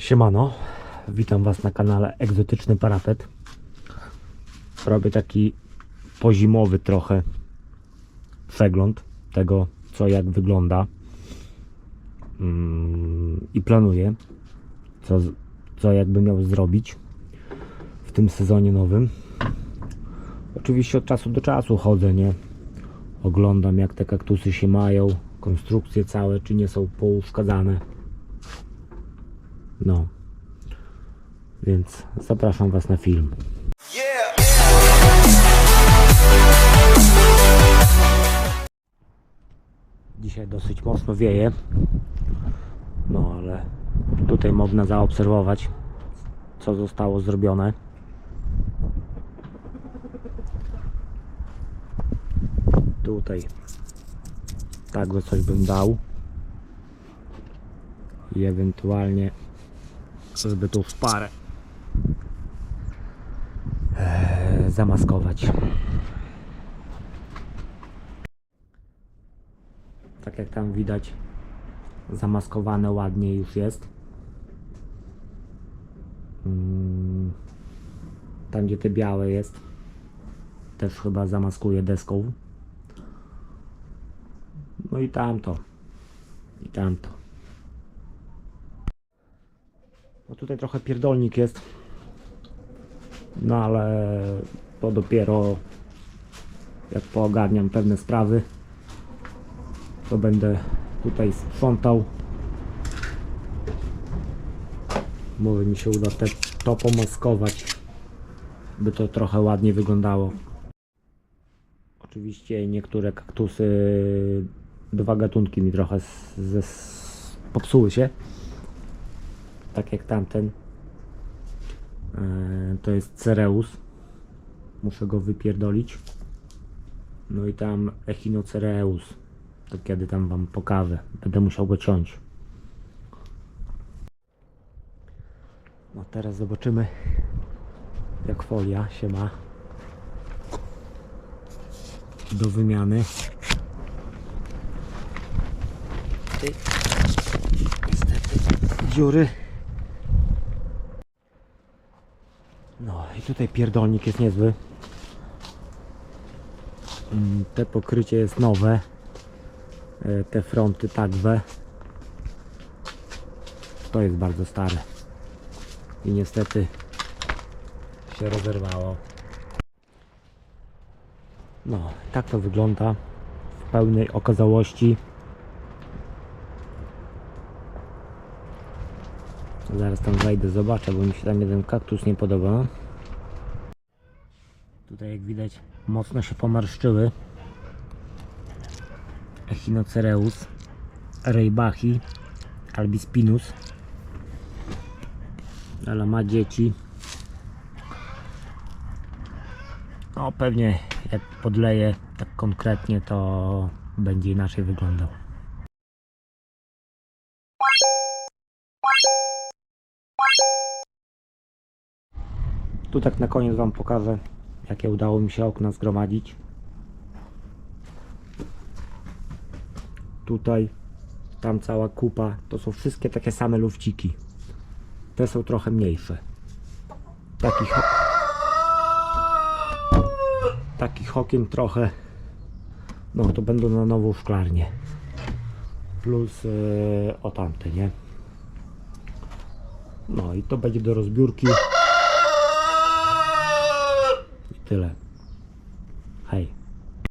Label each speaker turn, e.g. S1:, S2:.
S1: Siemano, witam Was na kanale Egzotyczny Parapet. Robię taki pozimowy trochę przegląd tego, co jak wygląda Mm, i planuję, co, co jakby miał zrobić w tym sezonie nowym. Oczywiście od czasu do czasu chodzę, nie? Oglądam jak te kaktusy się mają, konstrukcje całe, czy nie są pouszkadzane. No. Więc zapraszam Was na film. Dzisiaj dosyć mocno wieje. No ale tutaj można zaobserwować, co zostało zrobione. Tutaj także coś bym dał. I ewentualnie żeby tą szparę e, zamaskować. Tak jak tam widać, zamaskowane ładnie już jest. Mm, Tam gdzie te białe jest, też chyba zamaskuję deską. No i tamto. I tamto. No tutaj trochę pierdolnik jest. No ale to dopiero jak poogarniam pewne sprawy, to będę tutaj sprzątał. Może mi się uda te, to pomaskować, by to trochę ładnie wyglądało. Oczywiście niektóre kaktusy, dwa gatunki mi trochę z, s- popsuły się. Tak jak tamten. E, to jest Cereus. Muszę go wypierdolić. No i tam Echinocereus. To kiedy tam wam pokażę. Będę musiał go ciąć. No teraz zobaczymy jak folia się ma do wymiany. Ty, niestety dziury. No i tutaj pierdolnik jest niezły. Mm, Te pokrycie jest nowe. E, Te fronty także. To jest bardzo stare. I niestety się rozerwało. No, tak to wygląda w pełnej okazałości. Zaraz tam wejdę, zobaczę, bo mi się tam jeden kaktus nie podoba. Tutaj jak widać mocno się pomarszczyły. Echinocereus, Reibachi, Albispinus. Ale ma dzieci. No pewnie jak podleję tak konkretnie to będzie inaczej wyglądał. Tu tak na koniec Wam pokażę jakie udało mi się okna zgromadzić. Tutaj, tam cała kupa, to są wszystkie takie same lufciki. Te są trochę mniejsze. Takich, takich trochę, no to będą na nową szklarnię. Plus yy, o tamte, nie? No i to będzie do rozbiórki. Itulah.